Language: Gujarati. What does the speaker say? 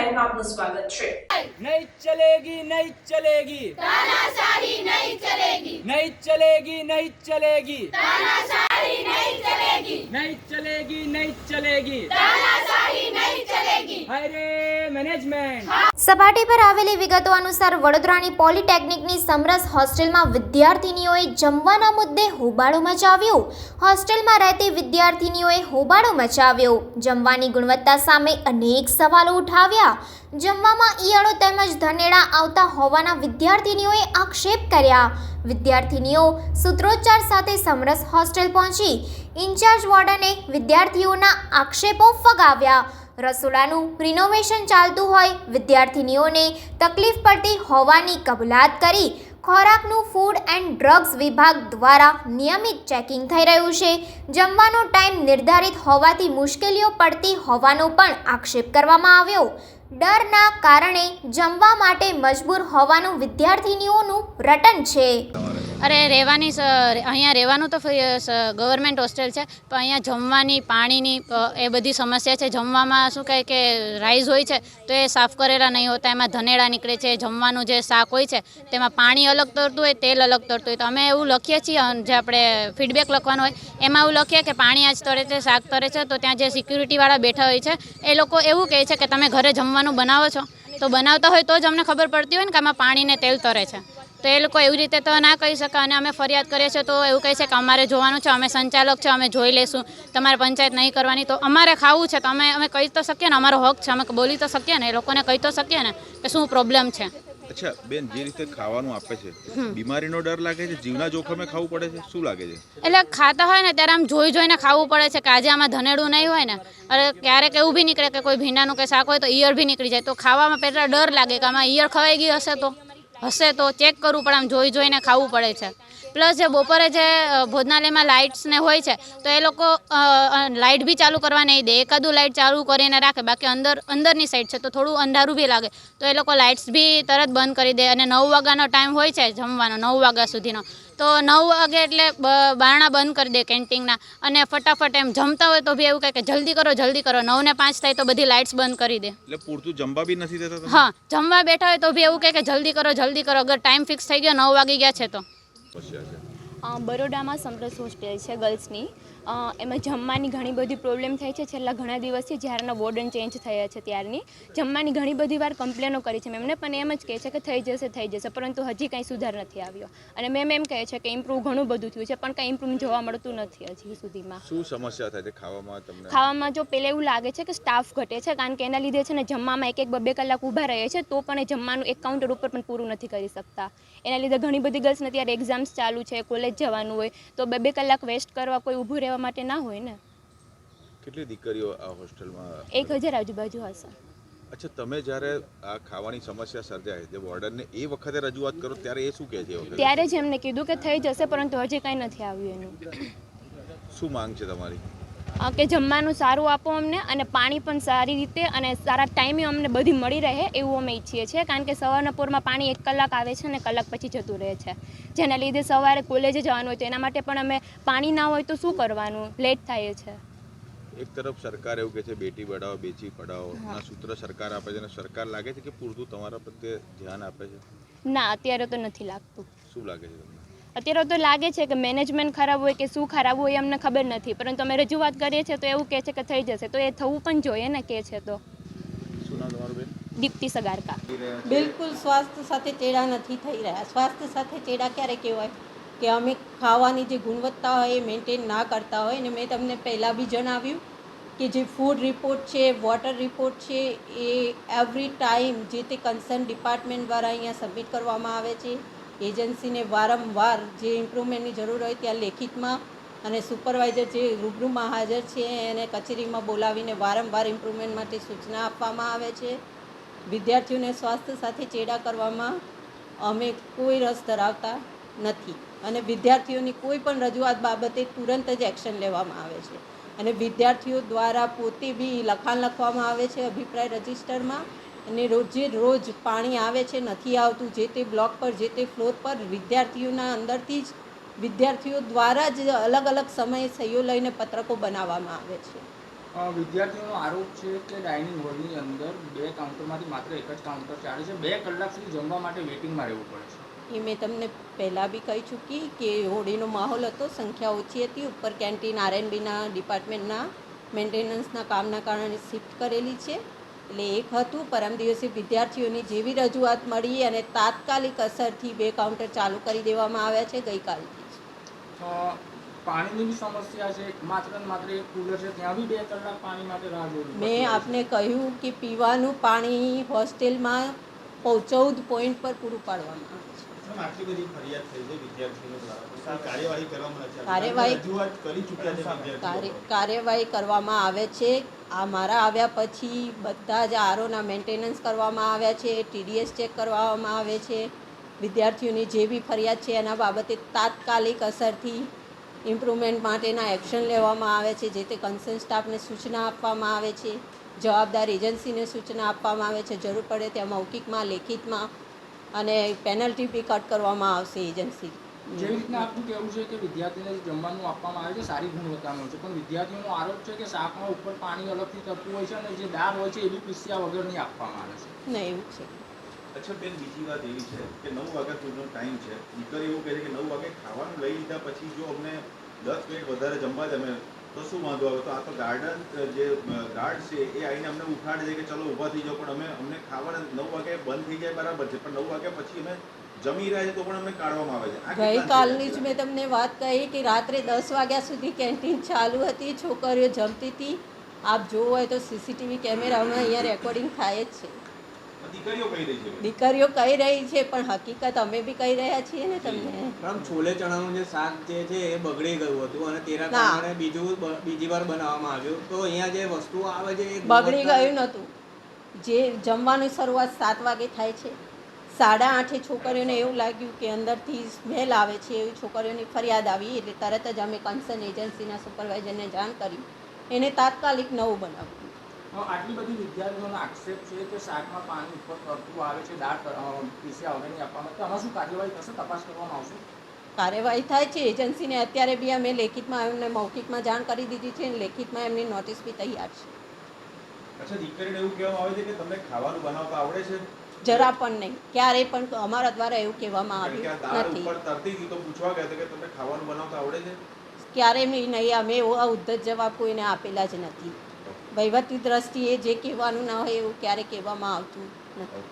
લાઈવમાં આપનું સ્વાગત છે નહીં ચલેગી નહીં ચલેગી તાનાશાહી નહીં ચલેગી નહીં ચલેગી નહીં ચલેગી તાનાશાહી નહીં ચલેગી નહીં ચલેગી નહીં ચલેગી તાનાશાહી નહીં ચલેગી હાય રે મેનેજમેન્ટ સપાટી પર આવેલી વિગતો અનુસાર વડોદરાની પોલિટેકનિકની સમરસ હોસ્ટેલમાં વિદ્યાર્થિનીઓએ જમવાના મુદ્દે હોબાળો મચાવ્યો. હોસ્ટેલમાં રહેતી વિદ્યાર્થિનીઓએ હોબાળો મચાવ્યો. જમવાની ગુણવત્તા સામે અનેક સવાલો ઉઠાવ્યા. જમવામાં ઈયળો તેમજ ધનેડા આવતા હોવાના વિદ્યાર્થિનીઓએ આક્ષેપ કર્યા. વિદ્યાર્થિનીઓ સૂત્રોચ્ચાર સાથે સમરસ હોસ્ટેલ પહોંચી. ઇન્ચાર્જ વોર્ડને વિદ્યાર્થીઓના આક્ષેપો ફગાવ્યા. રસોડાનું રિનોવેશન ચાલતું હોય, વિદ્યાર્થિનીઓને તકલીફ પડતી હોવાની કબૂલાત કરી ખોરાકનું ફૂડ એન્ડ ડ્રગ્સ વિભાગ દ્વારા નિયમિત ચેકિંગ થઈ રહ્યું છે. જમવાનો ટાઈમ નિર્ધારિત હોવાથી મુશ્કેલીઓ પડતી હોવાનો પણ આક્ષેપ કરવામાં આવ્યો. ડરના કારણે જમવા માટે મજબૂર હોવાનું વિદ્યાર્થિનીઓનું રટન છે. અરે રહેવાની અહીંયા રહેવાનું તો ગવર્મેન્ટ હોસ્ટેલ છે, પણ અહીંયા જમવાની, પાણીની એ બધી સમસ્યા છે. જમવામાં શું કહે કે રાઈસ હોય છે, તો એ સાફ કરેલા નહીં હોતા. એમાં ધનેડા નીકળે છે, જમવાનું જે શાક હોય છે, તેમાં પાણી અલગ તરતું હોય, તેલ અલગ તરતું હોય. તો અમે એવું લખીએ છીએ જે આપણે ફીડબેક લખવાનું હોય, એમાં એવું લખીએ કે પાણી આજ તરે છે, શાક તરે છે, તો ત્યાં જે સિક્યુરિટીવાળા બેઠા હોય છે, એ લોકો એવું કહે છે કે તમે ઘરે જમવાનું બનાવો છો. તો બનાવતા હોય તો જ અમને ખબર પડતી હોય ને કે આમાં પાણીને તેલ તરે છે. તો એ લોકો એવી રીતે તો ના કહી શકે અને અમે ફરિયાદ કરીએ છીએ તો એવું કહે છે કે અમારે જોવાનું છે અમે સંચાલક છે અમે જોઈ લઈશું. તમારે પંચાયત નહીં કરવાની. તો અમારે ખાવું છે તો અમે અમે કહી તો શકીએ ને અમારો હક છે અમે બોલી તો શકીએ ને એ લોકોને કહી તો શકીએ ને કે શું પ્રોબ્લેમ છે. અચ્છા બેન જે રીતે ખાવાનું આપે છે બીમારીનો ડર લાગે છે જીવના જોખમે ખાવું પડે છે શું લાગે છે? એટલે ખાતા હોય ને ત્યારે આમ જોઈ જોઈને ખાવું પડે છે કે આજે આમાં ધનેડું નહીં હોય ને અરે ક્યારેક એવું બી નીકળે કે કોઈ ભીંડાનું કે શાક હોય તો ઈયર બી નીકળી જાય. તો ખાવામાં પહેલાં ડર લાગે કે આમાં ઈયર ખવાઈ ગઈ હશે તો. હશે તો ચેક કરવું પડે આમ જોઈ જોઈને ખાવું પડે છે. પ્લસ જે બપોરે જે ભોજનાલયમાં લાઇટ્સને હોય છે તો એ લોકો લાઇટ બી ચાલુ કરવા નહીં દે. એકાદું લાઇટ ચાલુ કરીને રાખે બાકી અંદર અંદરની સાઈડ છે તો થોડું અંધારું બી લાગે. તો એ લોકો લાઇટ્સ બી તરત બંધ કરી દે અને નવ વાગ્યાનો ટાઈમ હોય છે જમવાનો નવ વાગ્યા સુધીનો. તો નવ વાગે એટલે બારણા બંધ કરી દે કેન્ટીનના અને ફટાફટ એમ જમતા હોય તો બી એવું કહે કે જલ્દી કરો જલ્દી કરો. નવ ને પાંચ થાય તો બધી લાઇટ્સ બંધ કરી દે. એટલે પૂરતું જમવા બી નથી દેતા હા જમવા બેઠા હોય તો બી એવું કહે કે જલ્દી કરો જલ્દી કરો. અગર ટાઈમ ફિક્સ થઈ ગયો નવ વાગી ગયા છે તો. સમસ્યા છે અ, બરોડામાં સમરસ હોસ્ટેલ છે ગર્લ્સની. એમાં જમવાની ઘણી બધી પ્રોબ્લેમ થાય છે. છેલ્લા ઘણા દિવસથી જ્યારના વોર્ડન ચેન્જ થયા છે ત્યારની. જમવાની ઘણી બધી વાર કમ્પ્લેનો કરી છે મેમને પણ એમ જ કહે છે કે થઈ જશે થઈ જશે પરંતુ હજી કાંઈ સુધાર નથી આવ્યો. અને મેમ એમ કહે છે કે ઇમ્પ્રૂવ ઘણું બધું થયું છે પણ કાંઈ ઇમ્પ્રૂવ જોવા મળતું નથી હજી સુધીમાં. શું સમસ્યા થાય છે ખાવામાં તમને? ખાવામાં જો પહેલાં એવું લાગે છે કે સ્ટાફ ઘટે છે કારણ કે એના લીધે છે ને જમવામાં એક એક બે કલાક ઊભા રહે છે તો પણ એ જમવાનું એક કાઉન્ટર ઉપર પણ પૂરું નથી કરી શકતા. એના લીધે ઘણી બધી ગર્લ્સને ત્યારે એક્ઝામ્સ ચાલુ છે કોલેજ જવાનું હોય તો બે બે કલાક વેસ્ટ કરવા કોઈ ઊભું રહેવા માટે ના હોય ને. કેટલી દીકરીઓ આ હોસ્ટેલમાં એક હજાર આજુબાજુ હશે. અચ્છા તમે જ્યારે આ ખાવાની સમસ્યા સર્જાય જે વોર્ડનને એ વખતે રજૂઆત કરો ત્યારે એ શું કહે છે ત્યારે જ એમને કીધું કે થઈ જશે પરંતુ હજી કાંઈ નથી આવ્યું એનું. શું માંગ છે તમારી? કે જમવાનું સારું આપો અમને અને પાણી પણ સારી રીતે અને સારા ટાઈમે અમને બધી મળી રહે એવું અમે ઈચ્છીએ છીએ. કારણ કે સવારના પોરમાં પાણી એક કલાક આવે છે અને કલાક પછી જતું રહે છે. જેના લીધે સવારે કોલેજે જવાનું હોય તો એના માટે પણ અમે પાણી ના હોય તો શું કરવાનું? લેટ થાય છે. એક તરફ સરકાર એવું કહે છે બેટી બઢાઓ બેટી પઢાઓ. આ સૂત્ર સરકાર આપે છે અને સરકાર લાગે છે કે પૂરતું તમારા પ્રત્યે ધ્યાન આપે છે? ના અત્યારે તો નથી લાગતું. શું લાગે છે તમને? અત્યારે તો લાગે છે કે મેનેજમેન્ટ ખરાબ હોય કે શું ખરાબ હોય એ અમને ખબર નથી પરંતુ અમે રજૂઆત કરીએ છીએ તો એવું કહે છે કે થઈ જશે. તો એ થવું પણ જોઈએ ને કે છે તો. દીપ્તિ સગારકા. બિલકુલ સ્વાસ્થ્ય સાથે ચેડા નથી થઈ રહ્યા. સ્વાસ્થ્ય સાથે ચેડા ક્યારે કહેવાય? કે અમે ખાવાની જે ગુણવત્તા હોય એ મેન્ટેન ના કરતા હોય ને મેં તમને પહેલાં બી જણાવ્યું કે જે ફૂડ રિપોર્ટ છે વોટર રિપોર્ટ છે એ એવરી ટાઈમ જે તે કન્સર્ન ડિપાર્ટમેન્ટ દ્વારા અહીંયા સબમિટ કરવામાં આવે છે એજન્સીને વારંવાર જે ઇમ્પ્રુવમેન્ટની જરૂર હોય ત્યાં લેખિતમાં અને સુપરવાઇઝર જે રૂબરૂમાં હાજર છે એને કચેરીમાં બોલાવીને વારંવાર ઇમ્પ્રુવમેન્ટ માટે સૂચના આપવામાં આવે છે. વિદ્યાર્થીઓને સ્વાસ્થ્ય સાથે ચેડા કરવામાં અમે કોઈ રસ ધરાવતા નથી અને વિદ્યાર્થીઓની કોઈ પણ રજૂઆત બાબતે તુરંત જ એક્શન લેવામાં આવે છે. અને વિદ્યાર્થીઓ દ્વારા પોતે બી લખાણ લખવામાં આવે છે અભિપ્રાય રજિસ્ટરમાં અને રોજે રોજ પાણી આવે છે નથી આવતું. જે તે બ્લોક પર જે તે ફ્લોર પર વિદ્યાર્થીઓના અંદરથી જ વિદ્યાર્થીઓ દ્વારા જ અલગ અલગ સમયે સહીઓ લઈને પત્રકો બનાવવામાં આવે છે. વિદ્યાર્થીઓનો આરોપ છે કે ડાઇનિંગ હોલની અંદર બે કાઉન્ટરમાંથી માત્ર એક જ કાઉન્ટર ચાલે છે. બે કલાક સુધી જમવા માટે વેટિંગમાં રહેવું પડે છે. એ મેં તમને પહેલાં બી કહી ચૂકી કે હોળીનો માહોલ હતો સંખ્યા ઓછી હતી. ઉપર કેન્ટીન આરએનબીના ડિપાર્ટમેન્ટના મેન્ટેનન્સના કામના કારણે શિફ્ટ કરેલી છે. એટલે એક હતું પરમ દિવસે વિદ્યાર્થીઓની જેવી રજૂઆત મળી અને તાત્કાલિક અસરથી બે કાઉન્ટર ચાલુ કરી દેવામાં આવ્યા છે ગઈકાલથી પાણીની સમસ્યા છે. માત્ર માત્ર કુલર છે. ત્યાં બી બે કલાક પાણી માટે રાહ જોવી મેં. આપને કહ્યું કે પીવાનું પાણી હોસ્ટેલમાં ચૌદ પોઈન્ટ પર પૂરું પાડવામાં આવે છે. કાર્યવાહી કરવામાં આવે. છે આ મારા આવ્યા પછી બધા જ આરોના મેન્ટેનન્સ કરવામાં આવ્યા છે. ટીડીએસ ચેક કરવામાં આવે છે. વિદ્યાર્થીઓની જે બી ફરિયાદ છે એના બાબતે તાત્કાલિક અસરથી ઇમ્પ્રુવમેન્ટ માટેના એક્શન લેવામાં આવે છે. જે તે કન્સર્ન સ્ટાફને સૂચના આપવામાં આવે છે. જવાબદાર એજન્સીને સૂચના આપવામાં આવે છે. જરૂર પડે ત્યાં મૌખિકમાં લેખિતમાં અને પેનલ્ટી બી કટ કરવામાં આવશે એજન્સી જેવી રીતના આપનું કહેવું છે કે વિદ્યાર્થીને જમવાનું આપવામાં આવે છે સારી ગુણવત્તાનું છે. પણ વિદ્યાર્થીઓનો આરોપ છે કે શાકમાં ઉપર પાણી અલગથી થતું હોય છે અને જે દાળ હોય છે એ બી પીસ્યા વગરની આપવામાં આવે છે. ને એવું છે. અચ્છા બેન બીજી વાત એવી છે કે નવ વાગ્યા સુધીનો ટાઈમ છે. દીકરી એવું કહે છે કે નવ વાગે ખાવાનું લઈ લીધા પછી જો અમને દસ મિનિટ વધારે જમવા જમે તો શું વાંધો આવે? તો આ તો ગાર્ડન જે ગાર્ડ છે એ આવીને અમને ઉઠાડી દે કે ચલો ઊભા થઈ જાઓ. પણ અમે અમને ખાવાના નવ વાગે બંધ થઈ જાય બરાબર છે. પણ નવ વાગ્યા પછી અમે જમી રહ્યા છે તો પણ અમને કાઢવામાં આવે છે. ગઈકાલની જ મેં તમને વાત કહી કે રાત્રે દસ વાગ્યા સુધી કેન્ટીન ચાલુ હતી. છોકરીઓ જમતી હતી. આપ જોવો હોય તો સીસીટીવી કેમેરામાં અહીંયા રેકોર્ડિંગ થાય જ છે. દીકરીઓ કહી રહી છે. દીકરીઓ કહી રહી છે પણ હકીકત અમે બી કહી રહ્યા છીએ ને તમને. મેડમ છોલે ચણાનું જે શાક જે છે એ બગડી ગયું હતું અને તેના કારણે બીજું બીજી વાર બનાવવામાં આવ્યું. તો અહીંયા જે વસ્તુ આવે છે એ બગડી ગયું નહોતું. જે જમવાની શરૂઆત સાત વાગે થાય છે. સાડા આઠે છોકરીઓને એવું લાગ્યું કે અંદરથી સ્મેલ આવે છે એવી છોકરીઓની ફરિયાદ આવી એટલે તરત જ અમે કન્સર્ન એજન્સીના સુપરવાઇઝરને જાણ કરી. એને તાત્કાલિક નવું બનાવ્યું. આટલી બધી વિદ્યાર્થીઓનો આક્ષેપ છે કે શાકમાં પાણી ઉપર તરતું આવે છે દાળ પીસ્યા વગરની આપવામાં. તો આમાં શું કાર્યવાહી થશે? તપાસ કરવામાં આવશે? કાર્યવાહી થાય છે એજન્સીને. અત્યારે બી અમે લેખિતમાં એમને મૌખિકમાં જાણ કરી દીધી છે અને લેખિતમાં એમની નોટિસ બી તૈયાર છે. અચ્છા દીકરીને એવું કહેવામાં આવે છે કે તમને ખાવાનું બનાવતા આવડે છે? જરા પણ નહીં. ક્યારેય પણ અમારા દ્વારા એવું કહેવામાં આવ્યું નથી. ઉપર તો પૂછવા ગયા કે તમને ખાવાનું બનાવતા આવડે છે? ક્યારેય નહીં. નહીં અમે એવા ઉદ્ધત જવાબ કોઈને આપેલા જ નથી. વહીવટી દ્રષ્ટિએ જે કહેવાનું ના હોય એવું ક્યારે કહેવામાં આવતું નથી.